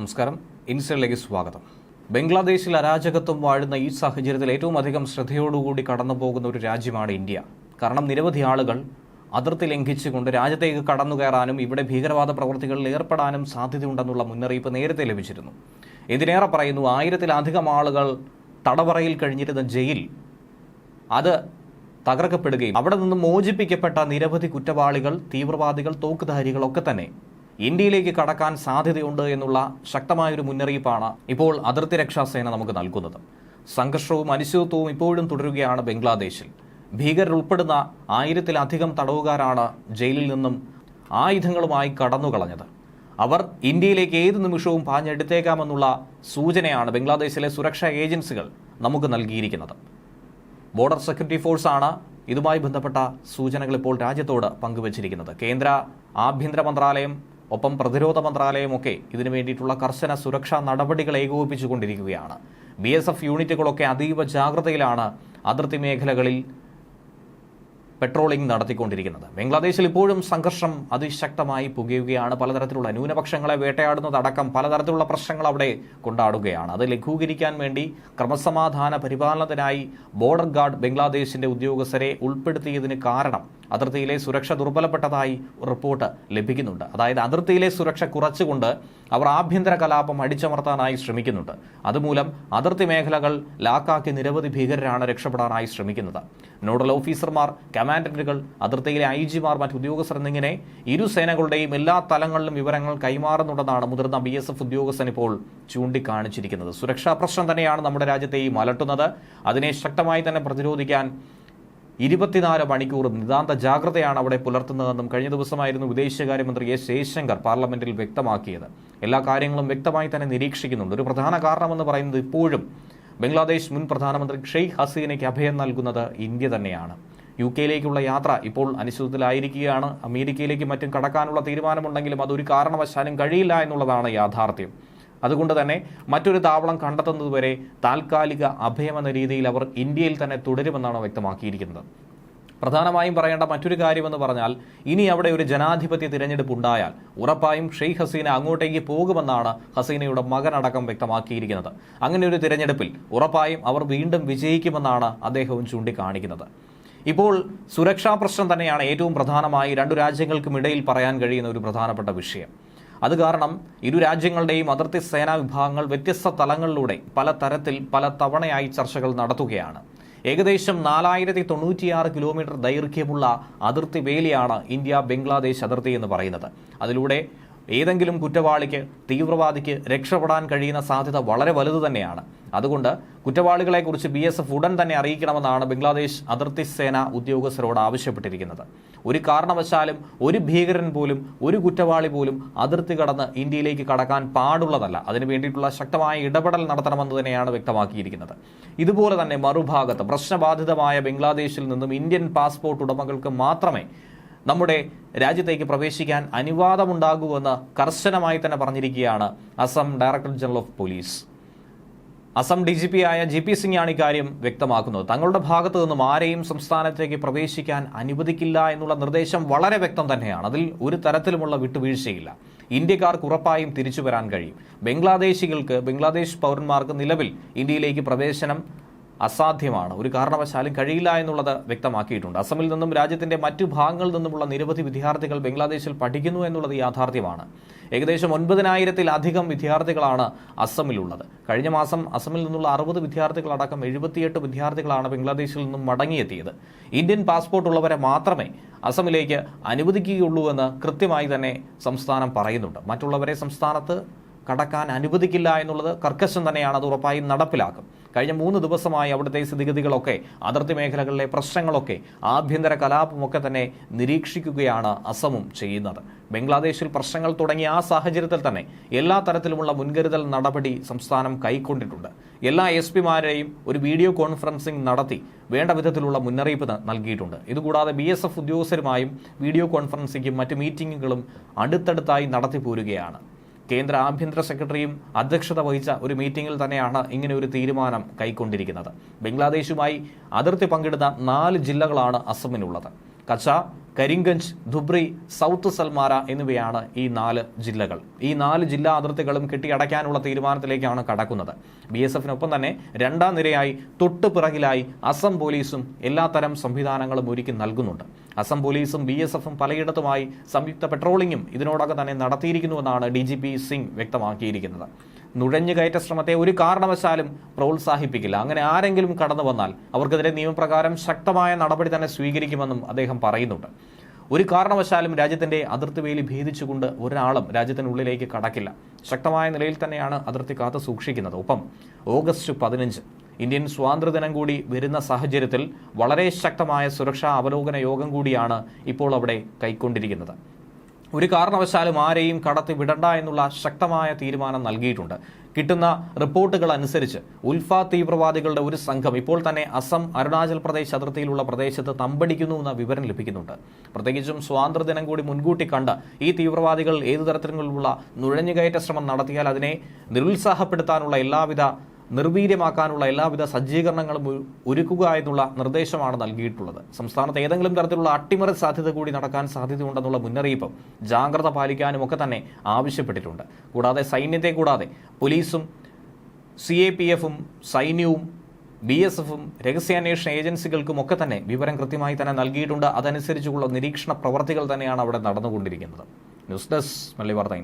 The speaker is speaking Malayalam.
നമസ്കാരം. ഇൻസ്റ്റിലേക്ക് സ്വാഗതം. ബംഗ്ലാദേശിൽ അരാജകത്വം വാഴുന്ന ഈ സാഹചര്യത്തിൽ ഏറ്റവും അധികം ശ്രദ്ധയോടുകൂടി കടന്നു പോകുന്ന ഒരു രാജ്യമാണ് ഇന്ത്യ. കാരണം നിരവധി ആളുകൾ അതിർത്തി ലംഘിച്ചുകൊണ്ട് രാജ്യത്തേക്ക് കടന്നു കയറാനും ഇവിടെ ഭീകരവാദ പ്രവർത്തികളിൽ ഏർപ്പെടാനും സാധ്യതയുണ്ടെന്നുള്ള മുന്നറിയിപ്പ് നേരത്തെ ലഭിച്ചിരുന്നു. ഇതിനേറെ പറയുന്നു ആയിരത്തിലധികം ആളുകൾ തടവറയിൽ കഴിഞ്ഞിരുന്ന ജയിൽ അത് തകർക്കപ്പെടുകയും അവിടെ നിന്ന് മോചിപ്പിക്കപ്പെട്ട നിരവധി കുറ്റവാളികൾ തീവ്രവാദികൾ തോക്കുധാരികളൊക്കെ തന്നെ ഇന്ത്യയിലേക്ക് കടക്കാൻ സാധ്യതയുണ്ട് എന്നുള്ള ശക്തമായൊരു മുന്നറിയിപ്പാണ് ഇപ്പോൾ അതിർത്തി രക്ഷാസേന നമുക്ക് നൽകുന്നത്. സംഘർഷവും അനിശ്ചിതത്വവും ഇപ്പോഴും തുടരുകയാണ് ബംഗ്ലാദേശിൽ. ഭീകരർ ഉൾപ്പെടുന്ന ആയിരത്തിലധികം തടവുകാരാണ് ജയിലിൽ നിന്നും ആയുധങ്ങളുമായി കടന്നുകളഞ്ഞത്. അവർ ഇന്ത്യയിലേക്ക് ഏത് നിമിഷവും പാഞ്ഞെടുത്തേക്കാമെന്നുള്ള സൂചനയാണ് ബംഗ്ലാദേശിലെ സുരക്ഷാ ഏജൻസികൾ നമുക്ക് നൽകിയിരിക്കുന്നത്. ബോർഡർ സെക്യൂരിറ്റി ഫോഴ്സാണ് ഇതുമായി ബന്ധപ്പെട്ട സൂചനകൾ ഇപ്പോൾ രാജ്യത്തോട് പങ്കുവച്ചിരിക്കുന്നത്. കേന്ദ്ര ആഭ്യന്തര മന്ത്രാലയം ഒപ്പം പ്രതിരോധ മന്ത്രാലയമൊക്കെ ഇതിനു വേണ്ടിയിട്ടുള്ള കർശന സുരക്ഷാ നടപടികൾ ഏകോപിപ്പിച്ചുകൊണ്ടിരിക്കുകയാണ്. ബി എസ് എഫ് യൂണിറ്റുകളൊക്കെ അതീവ ജാഗ്രതയിലാണ് അതിർത്തി മേഖലകളിൽ പെട്രോളിംഗ് നടത്തിക്കൊണ്ടിരിക്കുന്നത്. ബംഗ്ലാദേശിൽ ഇപ്പോഴും സംഘർഷം അതിശക്തമായി പുകയുകയാണ്. പലതരത്തിലുള്ള ന്യൂനപക്ഷങ്ങളെ വേട്ടയാടുന്നതടക്കം പലതരത്തിലുള്ള പ്രശ്നങ്ങൾ അവിടെ കൊണ്ടാടുകയാണ്. അത് ലഘൂകരിക്കാൻ വേണ്ടി ക്രമസമാധാന പരിപാലനത്തിനായി ബോർഡർ ഗാർഡ് ബംഗ്ലാദേശിന്റെ ഉദ്യോഗസ്ഥരെ ഉൾപ്പെടുത്തിയതിന് കാരണം അതിർത്തിയിലെ സുരക്ഷ ദുർബലപ്പെട്ടതായി റിപ്പോർട്ട് ലഭിക്കുന്നുണ്ട്. അതായത് അതിർത്തിയിലെ സുരക്ഷ കുറച്ചുകൊണ്ട് അവർ ആഭ്യന്തര കലാപം അടിച്ചമർത്താനായി ശ്രമിക്കുന്നുണ്ട്. അതുമൂലം അതിർത്തി മേഖലകൾ ലാക്കാക്കി നിരവധി ഭീകരരാണ് രക്ഷപ്പെടാനായി ശ്രമിക്കുന്നത്. നോഡൽ ഓഫീസർമാർ കമാൻഡന്റുകൾ അതിർത്തിയിലെ ഐ ജിമാർ മറ്റ് ഉദ്യോഗസ്ഥർ എന്നിങ്ങനെ ഇരു സേനകളുടെയും എല്ലാ തലങ്ങളിലും വിവരങ്ങൾ കൈമാറുന്നുണ്ടെന്നാണ് മുതിർന്ന ബി എസ് എഫ് ഉദ്യോഗസ്ഥൻ ഇപ്പോൾ ചൂണ്ടിക്കാണിച്ചിരിക്കുന്നത്. സുരക്ഷാ പ്രശ്നം തന്നെയാണ് നമ്മുടെ രാജ്യത്തെയും അലട്ടുന്നത്. അതിനെ ശക്തമായി തന്നെ പ്രതിരോധിക്കാൻ ഇരുപത്തിനാല് മണിക്കൂർ നിതാന്ത ജാഗ്രതയാണ് അവിടെ പുലർത്തുന്നതെന്നും കഴിഞ്ഞ ദിവസമായിരുന്നു വിദേശകാര്യമന്ത്രി എസ് ജയശങ്കർ പാർലമെന്റിൽ വ്യക്തമാക്കിയത്. എല്ലാ കാര്യങ്ങളും വ്യക്തമായി തന്നെ നിരീക്ഷിക്കുന്നുണ്ട്. ഒരു പ്രധാന കാരണമെന്ന് പറയുന്നത് ഇപ്പോഴും ബംഗ്ലാദേശ് മുൻ പ്രധാനമന്ത്രി ഷെയ്ഖ് ഹസീനയ്ക്ക് അഭയം നൽകുന്നത് ഇന്ത്യ തന്നെയാണ്. യു കെയിലേക്കുള്ള യാത്ര ഇപ്പോൾ അനിശ്ചിതത്തിലായിരിക്കുകയാണ്. അമേരിക്കയിലേക്ക് മറ്റും കടക്കാനുള്ള തീരുമാനമുണ്ടെങ്കിലും അതൊരു കാരണവശാലും കഴിയില്ല എന്നുള്ളതാണ് യാഥാർത്ഥ്യം. അതുകൊണ്ട് തന്നെ മറ്റൊരു താവളം കണ്ടെത്തുന്നതുവരെ താൽക്കാലിക അഭയമെന്ന രീതിയിൽ അവർ ഇന്ത്യയിൽ തന്നെ തുടരുമെന്നാണ് വ്യക്തമാക്കിയിരിക്കുന്നത്. പ്രധാനമായും പറയേണ്ട മറ്റൊരു കാര്യമെന്ന് പറഞ്ഞാൽ ഇനി അവിടെ ഒരു ജനാധിപത്യ തിരഞ്ഞെടുപ്പ് ഉണ്ടായാൽ ഉറപ്പായും ഷെയ്ഖ് ഹസീന അങ്ങോട്ടേക്ക് പോകുമെന്നാണ് ഹസീനയുടെ മകനടക്കം വ്യക്തമാക്കിയിരിക്കുന്നത്. അങ്ങനെ ഒരു തിരഞ്ഞെടുപ്പിൽ ഉറപ്പായും അവർ വീണ്ടും വിജയിക്കുമെന്നാണ് അദ്ദേഹവും ചൂണ്ടിക്കാണിക്കുന്നത്. ഇപ്പോൾ സുരക്ഷാ പ്രശ്നം തന്നെയാണ് ഏറ്റവും പ്രധാനമായി രണ്ടു രാജ്യങ്ങൾക്കും ഇടയിൽ പറയാൻ കഴിയുന്ന ഒരു പ്രധാനപ്പെട്ട വിഷയം. അത് കാരണം ഇരു രാജ്യങ്ങളുടെയും അതിർത്തി സേനാ വിഭാഗങ്ങൾ വ്യത്യസ്ത തലങ്ങളിലൂടെ പല തരത്തിൽ പല തവണയായി ചർച്ചകൾ നടത്തുകയാണ്. ഏകദേശം നാലായിരത്തി തൊണ്ണൂറ്റിയാറ് കിലോമീറ്റർ ദൈർഘ്യമുള്ള അതിർത്തി വേലിയാണ് ഇന്ത്യ ബംഗ്ലാദേശ് അതിർത്തി എന്ന് പറയുന്നത്. അതിലൂടെ ഏതെങ്കിലും കുറ്റവാളിക്ക് തീവ്രവാദിക്ക് രക്ഷപ്പെടാൻ കഴിയുന്ന സാധ്യത വളരെ വലുത് തന്നെയാണ്. അതുകൊണ്ട് കുറ്റവാളികളെക്കുറിച്ച് ബി എസ് എഫ് ഉടൻ തന്നെ അറിയിക്കണമെന്നാണ് ബംഗ്ലാദേശ് അതിർത്തി സേന ഉദ്യോഗസ്ഥരോട് ആവശ്യപ്പെട്ടിരിക്കുന്നത്. ഒരു കാരണവശാലും ഒരു ഭീകരൻ പോലും ഒരു കുറ്റവാളി പോലും അതിർത്തി കടന്ന് ഇന്ത്യയിലേക്ക് കടക്കാൻ പാടുള്ളതല്ല. അതിനു വേണ്ടിയിട്ടുള്ള ശക്തമായ ഇടപെടൽ നടത്തണമെന്ന് തന്നെയാണ് വ്യക്തമാക്കിയിരിക്കുന്നത്. ഇതുപോലെ തന്നെ മറുഭാഗത്ത് പ്രശ്നബാധിതമായ ബംഗ്ലാദേശിൽ നിന്നും ഇന്ത്യൻ പാസ്പോർട്ട് ഉടമകൾക്ക് മാത്രമേ നമ്മുടെ രാജ്യത്തേക്ക് പ്രവേശിക്കാൻ അനുവാദമുണ്ടാകുമെന്ന് കർശനമായി തന്നെ പറഞ്ഞിരിക്കുകയാണ് Assam director general of police. Assam D G P ആയ ജി പി സിംഗാണ് ഇക്കാര്യം വ്യക്തമാക്കുന്നത്. തങ്ങളുടെ ഭാഗത്തു നിന്നും ആരെയും സംസ്ഥാനത്തേക്ക് പ്രവേശിക്കാൻ അനുവദിക്കില്ല എന്നുള്ള നിർദ്ദേശം വളരെ വ്യക്തം തന്നെയാണ്. അതിൽ ഒരു തരത്തിലുമുള്ള വിട്ടുവീഴ്ചയില്ല. ഇന്ത്യക്കാർക്ക് ഉറപ്പായും തിരിച്ചു വരാൻ കഴിയും. ബംഗ്ലാദേശികൾക്ക് ബംഗ്ലാദേശ് പൗരന്മാർക്ക് നിലവിൽ ഇന്ത്യയിലേക്ക് പ്രവേശനം അസാധ്യമാണ്. ഒരു കാരണവശാലും കഴിയില്ല എന്നുള്ളത് വ്യക്തമാക്കിയിട്ടുണ്ട്. അസമിൽ നിന്നും രാജ്യത്തിന്റെ മറ്റു ഭാഗങ്ങളിൽ നിന്നുമുള്ള നിരവധി വിദ്യാർത്ഥികൾ ബംഗ്ലാദേശിൽ പഠിക്കുന്നു എന്നുള്ളത് യാഥാർത്ഥ്യമാണ്. ഏകദേശം ഒൻപതിനായിരത്തിലധികം വിദ്യാർത്ഥികളാണ് അസമിലുള്ളത്. കഴിഞ്ഞ മാസം അസമിൽ നിന്നുള്ള അറുപത് വിദ്യാർത്ഥികളടക്കം എഴുപത്തിയെട്ട് വിദ്യാർത്ഥികളാണ് ബംഗ്ലാദേശിൽ നിന്നും മടങ്ങിയെത്തിയത്. ഇന്ത്യൻ പാസ്പോർട്ട് ഉള്ളവരെ മാത്രമേ അസമിലേക്ക് അനുവദിക്കുകയുള്ളൂ എന്ന് കൃത്യമായി തന്നെ സംസ്ഥാനം പറയുന്നുണ്ട്. മറ്റുള്ളവരെ സംസ്ഥാനത്ത് കടക്കാൻ അനുവദിക്കില്ല എന്നുള്ളത് കർക്കശം തന്നെയാണ് അത് ഉറപ്പായും നടപ്പിലാക്കും. കഴിഞ്ഞ മൂന്ന് ദിവസമായി അവിടുത്തെ സ്ഥിതിഗതികളൊക്കെ അതിർത്തി മേഖലകളിലെ പ്രശ്നങ്ങളൊക്കെ ആഭ്യന്തര കലാപമൊക്കെ തന്നെ നിരീക്ഷിക്കുകയാണ് അസമും ചെയ്യുന്നത്. ബംഗ്ലാദേശിൽ പ്രശ്നങ്ങൾ തുടങ്ങിയ ആ സാഹചര്യത്തിൽ തന്നെ എല്ലാ തരത്തിലുമുള്ള മുൻകരുതൽ നടപടി സംസ്ഥാനം കൈക്കൊണ്ടിട്ടുണ്ട്. എല്ലാ എസ് പിമാരെയും ഒരു വീഡിയോ കോൺഫറൻസിംഗ് നടത്തി വേണ്ട വിധത്തിലുള്ള മുന്നറിയിപ്പ് നൽകിയിട്ടുണ്ട്. ഇതുകൂടാതെ ബി എസ് എഫ് ഉദ്യോഗസ്ഥരുമായും വീഡിയോ കോൺഫറൻസിങ്ങും മറ്റ് മീറ്റിംഗുകളും അടുത്തടുത്തായി നടത്തിപ്പോരുകയാണ്. കേന്ദ്ര ആഭ്യന്തര സെക്രട്ടറിയും അധ്യക്ഷത വഹിച്ച ഒരു മീറ്റിംഗിൽ തന്നെയാണ് ഇങ്ങനെ ഒരു തീരുമാനം കൈക്കൊണ്ടിരിക്കുന്നത്. ബംഗ്ലാദേശുമായി അതിർത്തി പങ്കിടുന്ന നാല് ജില്ലകളാണ് അസമിനുള്ളത്. കച്ച കരിങ്കഞ്ച് ധുബ്രി സൗത്ത് സൽമാര എന്നിവയാണ് ഈ നാല് ജില്ലകൾ. ഈ നാല് ജില്ലാ അതിർത്തികളും കെട്ടിയടയ്ക്കാനുള്ള തീരുമാനത്തിലേക്കാണ് കടക്കുന്നത്. ബി എസ് എഫിനൊപ്പം തന്നെ രണ്ടാം നിരയായി തൊട്ടു പിറകിലായി അസം പോലീസും എല്ലാത്തരം സംവിധാനങ്ങളും ഒരുക്കി നൽകുന്നുണ്ട്. അസം പോലീസും ബി എസ് എഫും പലയിടത്തുമായി സംയുക്ത പെട്രോളിംഗും ഇതിനോടകം തന്നെ നടത്തിയിരിക്കുന്നുവെന്നാണ് ഡി ജി പി സിംഗ് വ്യക്തമാക്കിയിരിക്കുന്നത്. നുഴഞ്ഞുകയറ്റ ശ്രമത്തെ ഒരു കാരണവശാലും പ്രോത്സാഹിപ്പിക്കില്ല. അങ്ങനെ ആരെങ്കിലും കടന്നു വന്നാൽ അവർക്കെതിരെ നിയമപ്രകാരം ശക്തമായ നടപടി തന്നെ സ്വീകരിക്കുമെന്നും അദ്ദേഹം പറയുന്നുണ്ട്. ഒരു കാരണവശാലും രാജ്യത്തിന്റെ അതിർത്തി വേലി ഭേദിച്ചുകൊണ്ട് ഒരാളും രാജ്യത്തിനുള്ളിലേക്ക് കടക്കില്ല. ശക്തമായ നിലയിൽ തന്നെയാണ് അതിർത്തി കാത്തു സൂക്ഷിക്കുന്നത്. ഒപ്പം ഓഗസ്റ്റ് പതിനഞ്ച് ഇന്ത്യൻ സ്വാതന്ത്ര്യദിനം കൂടി വരുന്ന സാഹചര്യത്തിൽ വളരെ ശക്തമായ സുരക്ഷാ അവലോകന യോഗം കൂടിയാണ് ഇപ്പോൾ അവിടെ കൈക്കൊണ്ടിരിക്കുന്നത്. ഒരു കാരണവശാലും ആരെയും കടത്തി വിടണ്ട എന്നുള്ള ശക്തമായ തീരുമാനം നൽകിയിട്ടുണ്ട്. കിട്ടുന്ന റിപ്പോർട്ടുകൾ അനുസരിച്ച് ഉൽഫ തീവ്രവാദികളുടെ ഒരു സംഘം ഇപ്പോൾ തന്നെ അസം അരുണാചൽ പ്രദേശ് അതിർത്തിയിലുള്ള പ്രദേശത്ത് തമ്പടിക്കുന്നു എന്ന വിവരം ലഭിക്കുന്നുണ്ട്. പ്രത്യേകിച്ചും സ്വാതന്ത്ര്യദിനം കൂടി മുൻകൂട്ടി കണ്ട് ഈ തീവ്രവാദികൾ ഏതു തരത്തിലുള്ള നുഴഞ്ഞുകയറ്റ ശ്രമം നടത്തിയാൽ അതിനെ നിരുത്സാഹപ്പെടുത്താനുള്ള എല്ലാവിധ നിർവീര്യമാക്കാനുള്ള എല്ലാവിധ സജ്ജീകരണങ്ങളും ഒരു- ഒരുക്കുക എന്നുള്ള നിർദ്ദേശമാണ് നൽകിയിട്ടുള്ളത്. സംസ്ഥാനത്ത് ഏതെങ്കിലും തരത്തിലുള്ള അട്ടിമറി സാധ്യത കൂടി നടക്കാൻ സാധ്യതയുണ്ടെന്നുള്ള മുന്നറിയിപ്പും ജാഗ്രത പാലിക്കാനും ഒക്കെ തന്നെ ആവശ്യപ്പെട്ടിട്ടുണ്ട്. കൂടാതെ സൈന്യത്തെ കൂടാതെ പോലീസും സി എ പി എഫും സൈന്യവും ബി എസ് എഫും രഹസ്യാന്വേഷണ ഏജൻസികൾക്കും ഒക്കെ തന്നെ വിവരം കൃത്യമായി തന്നെ നൽകിയിട്ടുണ്ട്. അതനുസരിച്ചുള്ള നിരീക്ഷണ പ്രവർത്തികൾ തന്നെയാണ് അവിടെ നടന്നുകൊണ്ടിരിക്കുന്നത്. ന്യൂസ് ഡെസ്ക് മല്ലി വാർത്ത